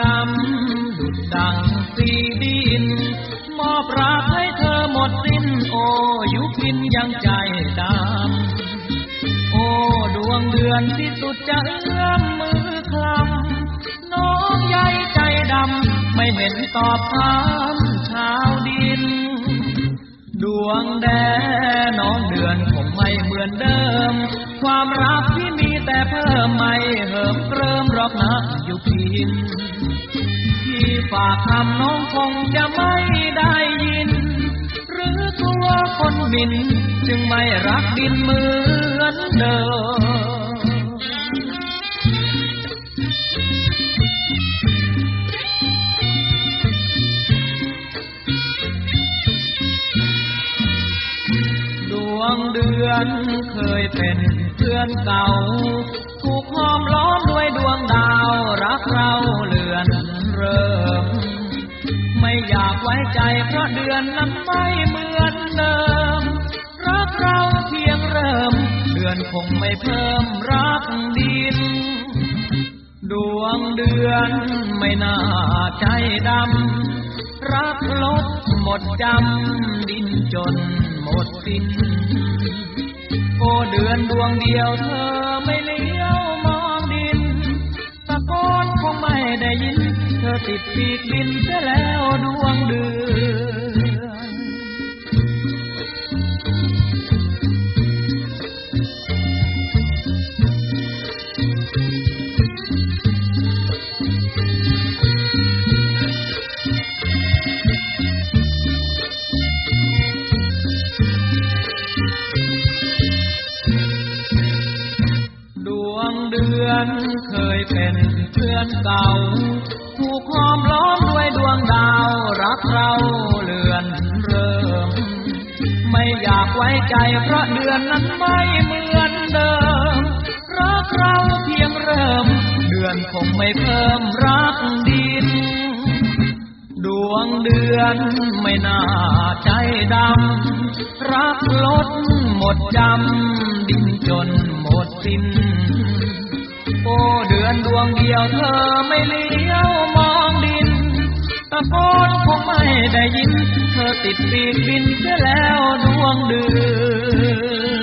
ดำดุดดังสีดิน มอบรักให้เธอหมดสิ้น โอยุพินยังใจดำโอดวงเดือนที่สุดจะเอื้อมมือคลำน้องใยใจดำ ไม่เห็นตอบถามชาวดิน ดวงแดน้องเดือนคงไม่เหมือนเดิม ความรักที่มี พินที่ฝากคำน้องคงจะไม่ได้ยิน หรือกลัวคนบิน จึงไม่รักดินเหมือนเดิมดวงเดือนเคยเป็นเพื่อนเก่า ถูกห้อมล้อมด้วยดวงดาว เดือนนั้นไม่เหมือนเดิม รักเราเพียงเริ่ม เดือนคงไม่เพิ่มรักดิน ดวงเดือนไม่น่าใจดำ รักลบหมดจำดินจนหมดสิ้นโอ้เดือนดวงเดียวเธอไม่เลี้ยวมองดิน ตะโกนคงไม่ได้ยิน เธอติดปีกบินเสียแล้วดวงเดือน เดือนเคยเป็นเพื่อนเก่า ถูกห้อมล้อมด้วยดวงดาว ไว้ใจเพราะเดือนนั้นไม่เหมือนเดิม รักเราเพียงเริ่ม เดือนคงไม่เพิ่มรักดิน ดวงเดือนไม่น่าใจดำ รักลดหมดจำดินจนหมดสิ้น โอ้เดือนดวงเดียวเธอไม่เลี้ยวมอง ตะโกนคงไม่ได้ยิน เธอติดปีกบินเสียแล้วดวงเดือน